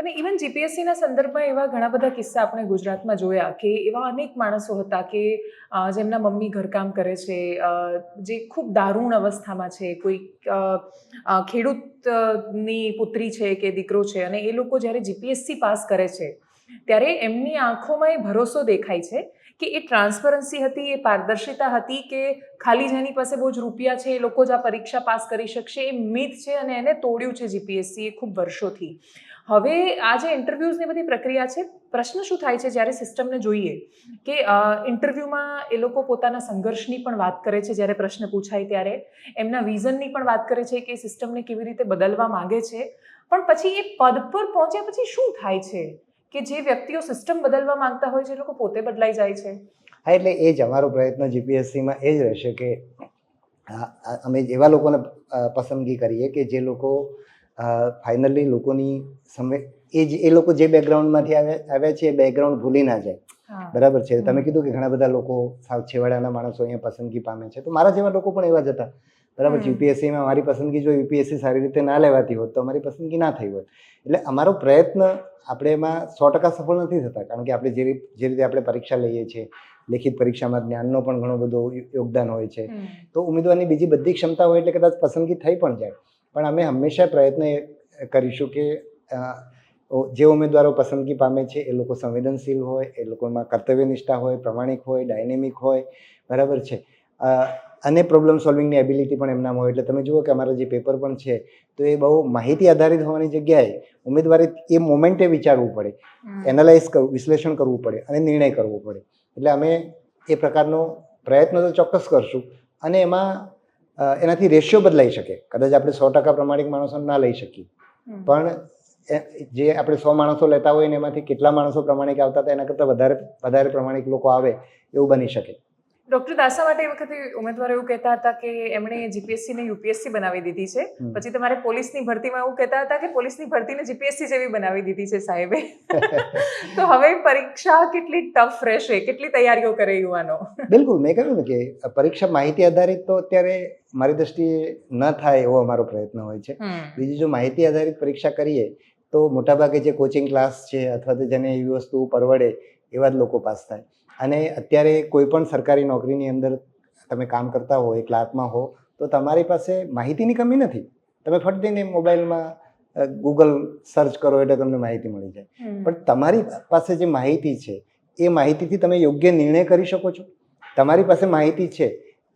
અને ઇવન જીપીએસસીના સંદર્ભમાં એવા ઘણા બધા કિસ્સા આપણે ગુજરાતમાં જોયા કે એવા અનેક માણસો હતા કે જેમના મમ્મી ઘરકામ કરે છે જે ખૂબ દારૂણ અવસ્થામાં છે, કોઈ ખેડૂતની પુત્રી છે કે દીકરો છે અને એ લોકો જ્યારે જીપીએસસી પાસ કરે છે, ત્યારે એમની આંખોમાં એ ભરોસો દેખાય છે કે એ ટ્રાન્સપરન્સી હતી, એ પારદર્શિતા હતી કે ખાલી જેની પાસે બહુ જ રૂપિયા છે, એ લોકો જ આ પરીક્ષા પાસ કરી શકશે, એ મિથ છે અને એને તોડ્યું છે જીપીએસસી એ ખૂબ વર્ષોથી. હવે આ જે ઇન્ટરવ્યૂઝની બધી પ્રક્રિયા છે, પ્રશ્ન શું થાય છે જ્યારે સિસ્ટમને જોઈએ? કે ઇન્ટરવ્યૂમાં એ લોકો પોતાના સંઘર્ષની પણ વાત કરે છે જ્યારે પ્રશ્ન પૂછાય ત્યારે. એમના વિઝનની પણ વાત કરે છે કે સિસ્ટમને કેવી રીતે બદલવા માંગે છે. પણ પછી એ પદ પર પહોંચ્યા પછી શું થાય છે? કે જે વ્યક્તિઓ સિસ્ટમ બદલવા માંગતા હોય છે એ લોકો પોતે બદલાઈ જાય છે. હા, એટલે એ જ અમારો પ્રયત્ન જીપીએસસીમાં એ જ રહેશે કે અમે એવા લોકોને પસંદગી કરીએ કે જે લોકો ફાઇનલી લોકોની સમય એ જ એ લોકો જે બેકગ્રાઉન્ડમાંથી આવ્યા આવ્યા છે એ બેકગ્રાઉન્ડ ભૂલી ના જાય. બરાબર છે? તમે કીધું કે ઘણા બધા લોકો સાવ છેવાડાના માણસો અહીંયા પસંદગી પામે છે. તો મારા જેવા લોકો પણ એવા જ હતા. બરાબર. યુપીએસસીમાં મારી પસંદગી જો યુપીએસસી સારી રીતે ના લેવાતી હોત તો અમારી પસંદગી ના થઈ હોત. એટલે અમારો પ્રયત્ન આપણે એમાં સો ટકા સફળ નથી થતા. કારણ કે આપણે જે રીતે જે રીતે આપણે પરીક્ષા લઈએ છીએ લેખિત પરીક્ષામાં જ્ઞાનનો પણ ઘણો બધો યોગદાન હોય છે. તો ઉમેદવારની બીજી બધી ક્ષમતા હોય એટલે કદાચ પસંદગી થઈ પણ જાય. પણ અમે હંમેશા પ્રયત્ન એ કરીશું કે જે ઉમેદવારો પસંદગી પામે છે એ લોકો સંવેદનશીલ હોય એ લોકોમાં કર્તવ્યનિષ્ઠા હોય પ્રમાણિક હોય ડાયનેમિક હોય બરાબર છે. અને પ્રોબ્લેમ સોલ્વિંગની એબિલિટી પણ એમનામાં હોય. એટલે તમે જુઓ કે અમારા જે પેપર પણ છે તો એ બહુ માહિતી આધારિત હોવાની જગ્યાએ ઉમેદવારે એ મોમેન્ટે વિચારવું પડે. એનાલાઇઝ કરવું વિશ્લેષણ કરવું પડે અને નિર્ણય કરવો પડે. એટલે અમે એ પ્રકારનો પ્રયત્ન તો ચોક્કસ કરશું. અને એમાં એનાથી રેશિયો બદલાઈ શકે. કદાચ આપણે સો ટકા પ્રમાણિક માણસો ના લઈ શકીએ. પણ એ- જે આપણે સો માણસો લેતા હોય ને એમાંથી કેટલા માણસો પ્રમાણિક આવતા હતા એના કરતાં વધારે વધારે પ્રમાણિક લોકો આવે એવું બની શકે. ડોક્ટર દાસા માટે એ વખતે ઉમેદવારો એવું કહેતા હતા કે એમણે જીપીએસસી ને યુપીએસસી બનાવી દીધી છે. પછી તમારે પોલીસની ભરતીમાં એવું કહેતા હતા કે પોલીસની ભરતીને જીપીએસસી જેવી બનાવી દીધી છે સાહેબે. તો હવે પરીક્ષા કેટલી ટફ રહેશે? કેટલી તૈયારીઓ કરે યુવાનો? બિલકુલ મેં કહ્યું ને કે પરીક્ષા માહિતી આધારિત તો અત્યારે મારી દ્રષ્ટિએ ન થાય એવો અમારો પ્રયત્ન હોય છે. બીજી જો માહિતી આધારિત પરીક્ષા કરીએ તો મોટાભાગે જે કોચિંગ ક્લાસ છે અથવા તો જેને એવી વસ્તુ પરવડે એવા જ લોકો પાસ થાય. અને અત્યારે કોઈ પણ સરકારી નોકરીની અંદર તમે કામ કરતા હો એ ક્લાર્કમાં હો તો તમારી પાસે માહિતીની કમી નથી. તમે ફટ દઈને મોબાઈલમાં ગૂગલ સર્ચ કરો એટલે તમને માહિતી મળી જાય. પણ તમારી પાસે જે માહિતી છે એ માહિતીથી તમે યોગ્ય નિર્ણય કરી શકો છો? તમારી પાસે માહિતી છે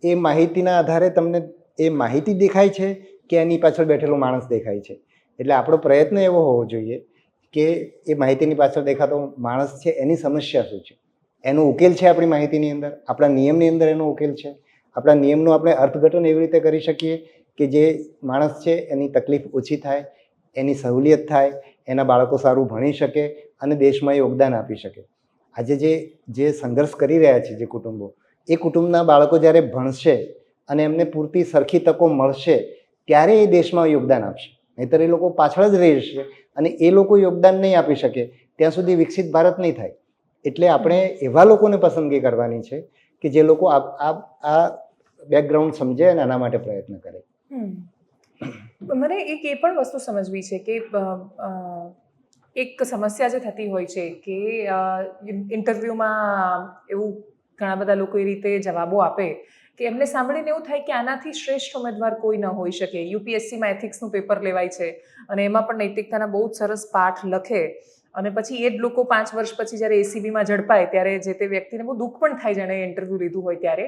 એ માહિતીના આધારે તમને એ માહિતી દેખાય છે કે એની પાછળ બેઠેલો માણસ દેખાય છે? એટલે આપણો પ્રયત્ન એવો હોવો જોઈએ કે એ માહિતીની પાછળ દેખાતો માણસ છે એની સમસ્યા શું છે? એનો ઉકેલ છે આપણી માહિતીની અંદર? આપણા નિયમની અંદર એનો ઉકેલ છે? આપણા નિયમનું આપણે અર્થઘટન એવી રીતે કરી શકીએ કે જે માણસ છે એની તકલીફ ઓછી થાય, એની સહુલિયત થાય, એના બાળકો સારું ભણી શકે અને દેશમાં યોગદાન આપી શકે. આજે જે જે સંઘર્ષ કરી રહ્યા છે જે કુટુંબો, એ કુટુંબના બાળકો જ્યારે ભણશે અને એમને પૂરતી સરખી તકો મળશે, ત્યારે એ દેશમાં યોગદાન આપશે. નહીતર એ લોકો પાછળ જ રહી જશે અને એ લોકો યોગદાન નહીં આપી શકે. ત્યાં સુધી વિકસિત ભારત નહીં થાય. એટલે આપણે એવા લોકોને પસંદગી કરવાની છે કે જે લોકો આ આ બેકગ્રાઉન્ડ સમજે અને આના માટે પ્રયત્ન કરે. મને એક એ પણ વસ્તુ સમજવી છે કે એક સમસ્યા જે થતી હોય છે કે ઇન્ટરવ્યૂમાં એવું ઘણા બધા લોકો એ રીતે જવાબો આપે કે એમને સાંભળીને એવું થાય કે આનાથી શ્રેષ્ઠ ઉમેદવાર કોઈ ન હોઈ શકે. યુપીએસસીમાં એથિક્સનું પેપર લેવાય છે અને એમાં પણ નૈતિકતાના બહુ જ સરસ પાઠ લખે. અને પછી એ જ લોકો પાંચ વર્ષ પછી જ્યારે એસીબીમાં ઝડપાય ત્યારે જે તે વ્યક્તિને બહુ દુઃખ પણ થાય જેણે ઇન્ટરવ્યૂ લીધું હોય ત્યારે.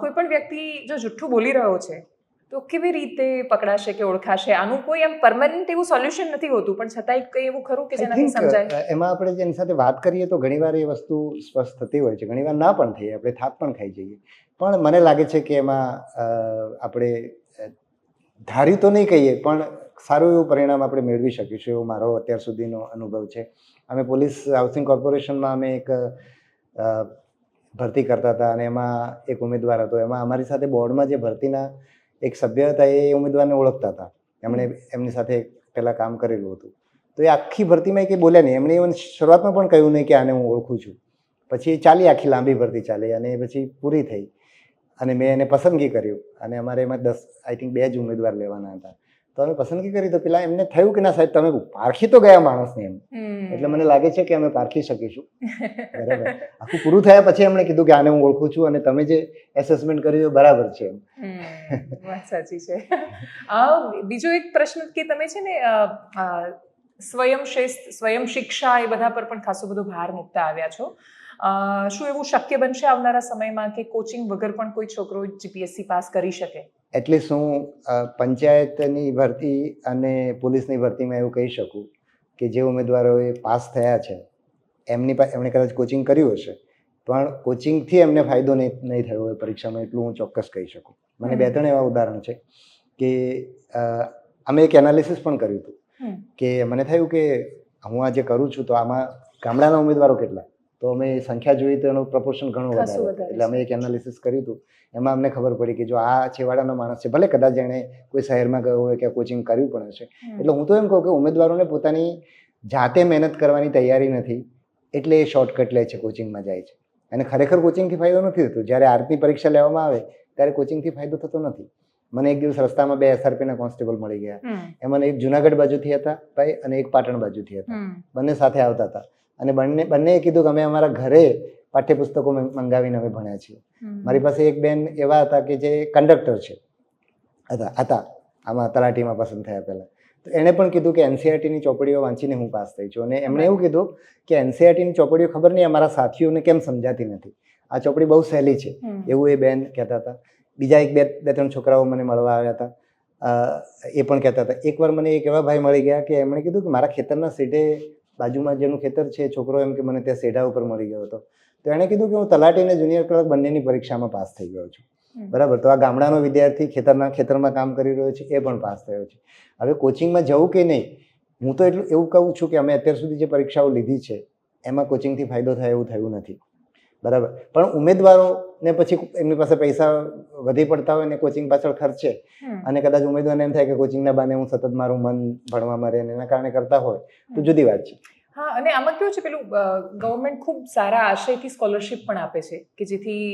કોઈ પણ વ્યક્તિ જો જુઠ્ઠું બોલી રહ્યો છે તો કેવી રીતે પકડાશે કે ઓળખાશે? આનું કોઈ એમ પરમનન્ટ એવું સોલ્યુશન નથી હોતું પણ છતાંય કંઈ એવું ખરું કે જેનાથી સમજાય? એમાં આપણે જેની સાથે વાત કરીએ તો ઘણીવાર એ વસ્તુ સ્પષ્ટ થતી હોય છે. ઘણીવાર ના પણ થઈએ આપણે થાક પણ ખાઈ જઈએ. પણ મને લાગે છે કે એમાં આપણે ધાર્યું તો નહીં કહીએ પણ સારું એવું પરિણામ આપણે મેળવી શકીશું એવો મારો અત્યાર સુધીનો અનુભવ છે. અમે પોલીસ હાઉસિંગ કોર્પોરેશનમાં અમે એક ભરતી કરતા હતા અને એમાં એક ઉમેદવાર હતો. એમાં અમારી સાથે બોર્ડમાં જે ભરતીના એક સભ્ય હતા એ ઉમેદવારને ઓળખતા હતા. એમણે એમની સાથે પહેલાં કામ કરેલું હતું. તો એ આખી ભરતીમાં એ કંઈ બોલ્યા નહીં. એમણે even શરૂઆતમાં પણ કહ્યું નહીં કે આને હું ઓળખું છું. પછી ચાલી આખી લાંબી ભરતી ચાલી અને પછી પૂરી થઈ. અને મેં એને પસંદગી કર્યું. અને અમારે એમાં દસ આઈ થિંક બે જ ઉમેદવાર લેવાના હતા. તો અમે પસંદગી કરી તો પેલા એમને થયું કે ના સાહેબ તમે પારખી તો ગયા માણસને એમ. એટલે મને લાગે છે કે અમે પારખી શકીશું. બરાબર. આખું પૂરું થયા પછી એમણે કીધું કે આને હું ઓળખું છું અને તમે જે એસેસમેન્ટ કર્યું એ બરાબર છે એમ. સાચી છે. બીજો એક પ્રશ્ન કે તમે છે ને સ્વયં શિસ્ત સ્વયં શિક્ષા એ બધા પર પણ ખાસો બધો ભાર મૂકતા આવ્યા છો. શું એવું શક્ય બનશે આવનારા સમયમાં કે કોચિંગ વગર પણ કોઈ છોકરો જીપીએસસી પાસ કરી શકે? એટલીસ્ટ હું પંચાયતની ભરતી અને પોલીસની ભરતીમાં એવું કહી શકું કે જે ઉમેદવારોએ પાસ થયા છે. એમની એમણે કદાચ કોચિંગ કર્યું હશે પણ કોચિંગથી એમને ફાયદો નહીં નહીં થયો હોય પરીક્ષામાં એટલું હું ચોક્કસ કહી શકું. મને બે ત્રણ એવા ઉદાહરણ છે કે અમે એક એનાલિસિસ પણ કર્યું હતું કે મને થયું કે હું આ જે કરું છું તો આમાં ગામડાના ઉમેદવારો કેટલા? તો અમે સંખ્યા જોઈ તો એનું પ્રપોર્શન ઘણું વધારે. એટલે અમે એક એનાલિસિસ કર્યું હતું. એમાં અમને ખબર પડી કે જો આ છેવાડાનો માણસ છે ભલે કદાચ એણે કોઈ શહેરમાં ગયો હોય કે કોચિંગ કર્યું પણ હશે. એટલે હું તો એમ કહું કે ઉમેદવારોને પોતાની જાતે મહેનત કરવાની તૈયારી નથી એટલે એ શોર્ટકટ લે છે કોચિંગમાં જાય છે. અને ખરેખર કોચિંગથી ફાયદો નથી થતો. જ્યારે આર્ટની પરીક્ષા લેવામાં આવે ત્યારે કોચિંગથી ફાયદો થતો નથી. મને એક દિવસ રસ્તામાં બે એસઆરપીના કોન્સ્ટેબલ મળી ગયા. એમાં એક જુનાગઢ બાજુથી હતા ભાઈ અને એક પાટણ બાજુથી હતા. બંને સાથે આવતા હતા. અને બંને બંનેએ કીધું કે અમે અમારા ઘરે પાઠ્યપુસ્તકો મંગાવીને અમે ભણ્યા છીએ. મારી પાસે એક બેન એવા હતા કે જે કંડક્ટર છે. હતા હતા. આમાં તલાટીમાં પસંદ થયા પહેલાં. તો એણે પણ કીધું કે એનસીઆરટીની ચોપડીઓ વાંચીને હું પાસ થઈ છું. અને એમણે એવું કીધું કે એનસીઆરટીની ચોપડીઓ ખબર નહીં અમારા સાથીઓને કેમ સમજાતી નથી. આ ચોપડી બહુ સહેલી છે. એવું એ બેન કહેતા હતા. બીજા એક બે બે ત્રણ છોકરાઓ મને મળવા આવ્યા હતા. એ પણ કહેતા હતા. એકવાર મને એક એવા ભાઈ મળી ગયા કે એમણે કીધું કે મારા ખેતરના સીધે બાજુમાં જેનું ખેતર છે છોકરો એમ કે મને ત્યાં સેઢા ઉપર મળી ગયો હતો. તો એણે કીધું કે હું તલાટી અને જુનિયર ક્લર્ક બંનેની પરીક્ષામાં પાસ થઈ ગયો છું. બરાબર? તો આ ગામડાનો વિદ્યાર્થી ખેતરના ખેતરમાં કામ કરી રહ્યો છે એ પણ પાસ થયો છે. હવે કોચિંગમાં જવું કે નહીં? હું તો એટલું એવું કહું છું કે અમે અત્યાર સુધી જે પરીક્ષાઓ લીધી છે એમાં કોચિંગથી ફાયદો થાય એવું થયું નથી. બરાબર. પણ ઉમેદવારોને પછી એમની પાસે પૈસા વધી પડતા હોય ને કોચિંગ પાછળ ખર્ચે અને કદાચ ઉમેદવારને એમ થાય કે કોચિંગના બાને હું સતત મારું મન ભણવામાં રહે એના કારણે કરતા હોય તો જુદી વાત છે. હા અને આમાં કેવું છે પેલું ગવર્મેન્ટ ખૂબ સારા આશયથી સ્કોલરશિપ પણ આપે છે કે જેથી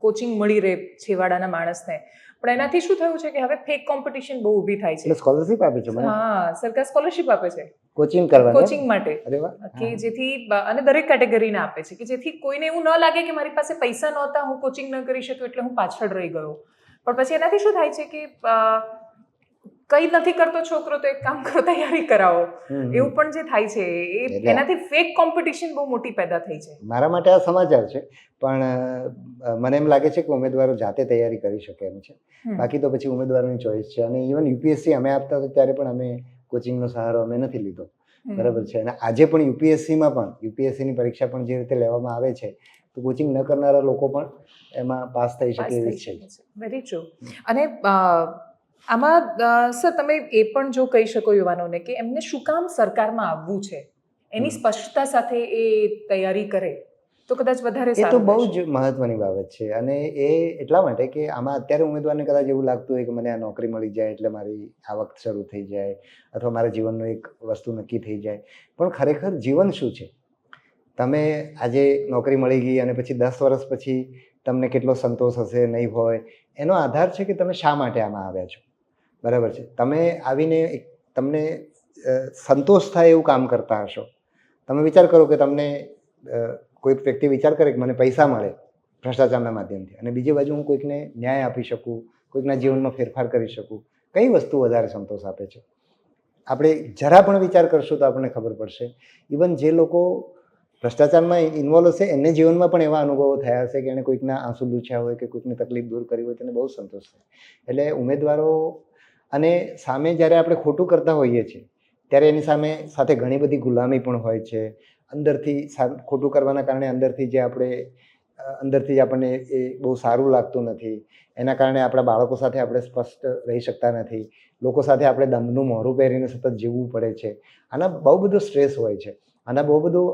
કોચિંગ મળી રહે છેવાડાના માણસને. પણ એનાથી શું થયું છે કે હવે ફેક કોમ્પિટિશન બહુ ઊભી થાય છે. સ્કોલરશિપ આપે છે હા સરકાર સ્કોલરશિપ આપે છે. કોચિંગ કરવા કોચિંગ માટે. કે જેથી અને દરેક કેટેગરીને આપે છે કે જેથી કોઈને એવું ન લાગે કે મારી પાસે પૈસા નહોતા હું કોચિંગ ન કરી શકું એટલે હું પાછળ રહી ગયો. પણ પછી એનાથી શું થાય છે કે કંઈ નથી કરતો છોકરો તો એક કામ કરો તૈયારી કરાવો. એવું પણ જે થાય છે એ એનાથી ફેક કોમ્પિટિશન બહુ મોટી પેદા થઈ છે. મારા માટે આ સમાચાર છે પણ મને એમ લાગે છે કે ઉમેદવારો જાતે તૈયારી કરી શકે એમ છે. બાકી તો પછી ઉમેદવારોની ચોઈસ છે અને ઇવન યુપીએસસી અમે આપતા હતા ત્યારે પણ અમે કોચિંગનો સહારો અમે નથી લીધો. બરાબર છે અને આજે પણ યુપીએસસીમાં પણ યુપીએસસીની પરીક્ષા પણ જે રીતે લેવામાં આવે છે તો કોચિંગ ન કરનારા લોકો પણ એમાં પાસ થઈ શકે એવી છે. વેરી ટ્રુ અને આમાં સર તમે એ પણ જો કહી શકો યુવાનોને કે એમને શું કામ સરકારમાં આવવું છે? એની સ્પષ્ટતા સાથે એ તૈયારી કરે તો કદાચ વધારે એ તો બહુ જ મહત્વની બાબત છે અને એ એટલા માટે કે આમાં અત્યારે ઉમેદવારને કદાચ એવું લાગતું હોય કે મને આ નોકરી મળી જાય એટલે મારી આવક શરૂ થઈ જાય અથવા મારા જીવનનું એક વસ્તુ નક્કી થઈ જાય પણ ખરેખર જીવન શું છે? તમે આજે નોકરી મળી ગઈ અને પછી દસ વર્ષ પછી તમને કેટલો સંતોષ હશે નહીં હોય એનો આધાર છે કે તમે શા માટે આમાં આવ્યા છો? બરાબર છે. તમે આવીને તમને સંતોષ થાય એવું કામ કરતા હશો. તમે વિચાર કરો કે તમને કોઈ વ્યક્તિ વિચાર કરે કે મને પૈસા મળે ભ્રષ્ટાચારના માધ્યમથી અને બીજી બાજુ હું કોઈકને ન્યાય આપી શકું, કોઈકના જીવનમાં ફેરફાર કરી શકું, કઈ વસ્તુ વધારે સંતોષ આપે છે? આપણે જરા પણ વિચાર કરશું તો આપણને ખબર પડશે. ઇવન જે લોકો ભ્રષ્ટાચારમાં ઇન્વોલ્વ હશે એને જીવનમાં પણ એવા અનુભવો થયા હશે કે એણે કોઈકના આંસુ લૂછ્યા હોય કે કોઈકની તકલીફ દૂર કરી હોય, તેને બહુ સંતોષ થાય. એટલે ઉમેદવારો અને સામે જ્યારે આપણે ખોટું કરતા હોઈએ છીએ, ત્યારે એની સામે સાથે ઘણી બધી ગુલામી પણ હોય છે. અંદરથી ખોટું કરવાના કારણે અંદરથી જે આપણે અંદરથી જ આપણને એ બહુ સારું લાગતું નથી. એના કારણે આપણા બાળકો સાથે આપણે સ્પષ્ટ રહી શકતા નથી. લોકો સાથે આપણે દમનું મોરું પહેરીને સતત જીવવું પડે છે. આના બહુ બધો સ્ટ્રેસ હોય છે. આના બહુ બધું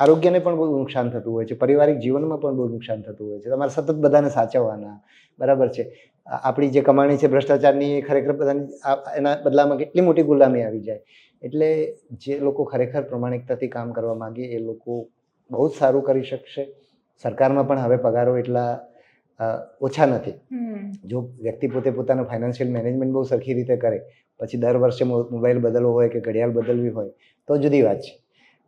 આરોગ્યને પણ બહુ નુકસાન થતું હોય છે. પારિવારિક જીવનમાં પણ બહુ નુકસાન થતું હોય છે. તમારે સતત બધાને સાચવવાના. બરાબર છે. આપણી જે કમાણી છે ભ્રષ્ટાચારની એ ખરેખર બધાની આ- એના બદલામાં કેટલી મોટી ગુલામી આવી જાય. એટલે જે લોકો ખરેખર પ્રમાણિકતાથી કામ કરવા માગે એ લોકો બહુ જ સારું કરી શકશે. સરકારમાં પણ હવે પગારો એટલા ઓછા નથી. જો વ્યક્તિ પોતે પોતાનું ફાઇનાન્શિયલ મેનેજમેન્ટ બહુ સરખી રીતે કરે પછી દર વર્ષે મોબાઈલ બદલવો હોય કે ઘડિયાળ બદલવી હોય તો જુદી વાત છે.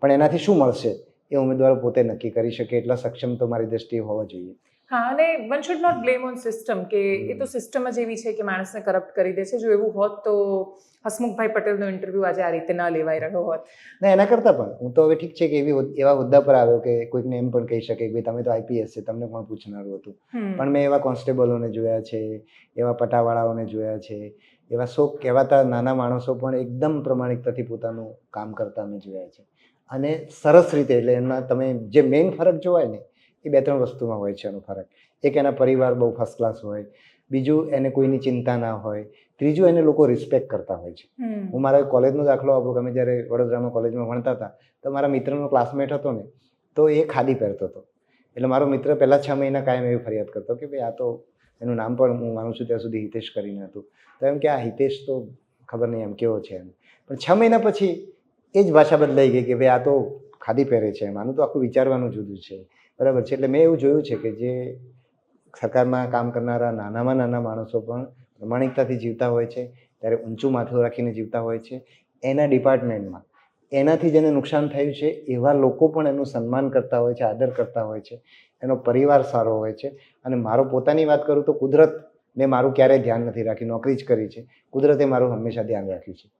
પણ એનાથી શું મળશે એ ઉમેદવારો પોતે નક્કી કરી શકે એટલા સક્ષમ તો મારી દ્રષ્ટિએ હોવા જોઈએ. હા અને one should not blame on system કે એ તો સિસ્ટમ જ એવી છે કે માણસને કરપ્ટ કરી દે છે. જો એવું હોત તો હસમુખભાઈ પટેલનો ઇન્ટરવ્યૂ આજે આ રીતે ના લેવાઈ રહ્યો હોત. ના એના કરતાં પણ હું તો હવે ઠીક છે કે એવી એવા હોદ્દા પર આવ્યો કે કોઈકને એમ પણ કહી શકે કે ભાઈ તમે તો આઈપીએસ છે તમને કોણ પૂછનારું હતું? પણ મેં એવા કોન્સ્ટેબલોને જોયા છે એવા પટાવાળાઓને જોયા છે એવા શોક કહેવાતા નાના માણસો પણ એકદમ પ્રમાણિકતાથી પોતાનું કામ કરતા મેં જોયા છે. અને સરસ રીતે એટલે એમના તમે જે મેઇન ફરક જોવાય ને એ બે ત્રણ વસ્તુમાં હોય છે એનો ફરક. એક એના પરિવાર બહુ ફર્સ્ટ ક્લાસ હોય બીજું એને કોઈની ચિંતા ના હોય ત્રીજું એને લોકો રિસ્પેક્ટ કરતા હોય છે. હું મારા કોલેજનો દાખલો આપું કે અમે જ્યારે વડોદરામાં કોલેજમાં ભણતા હતા તો મારા મિત્રનો ક્લાસમેટ હતો ને તો એ ખાદી પહેરતો હતો. એટલે મારો મિત્ર પહેલા છ મહિના કાયમ એવી ફરિયાદ કરતો કે ભાઈ આ તો એનું નામ પણ હું માનું છું ત્યાં સુધી હિતેશ કરીને હતું. તો એમ કે આ હિતેશ તો ખબર નહીં એમ કેવો છે એમ. પણ છ મહિના પછી એ જ ભાષા બદલાઈ ગઈ કે ભાઈ આ તો ખાદી પહેરે છે એમ. આનું તો આખું વિચારવાનું જુદું છે. બરાબર છે. એટલે મેં એવું જોયું છે કે જે સરકારમાં કામ કરનારા નાનામાં નાના માણસો પણ પ્રમાણિકતાથી જીવતા હોય છે, ત્યારે ઊંચું માથું રાખીને જીવતા હોય છે. એના ડિપાર્ટમેન્ટમાં એનાથી જેને નુકસાન થયું છે, એવા લોકો પણ એનું સન્માન કરતા હોય છે, આદર કરતા હોય છે. એનો પરિવાર સારો હોય છે. અને મારો પોતાની વાત કરું તો કુદરત મેં મારું ક્યારેય ધ્યાન નથી રાખ્યું નોકરી જ કરી છે. કુદરતે મારું હંમેશા ધ્યાન રાખ્યું છે.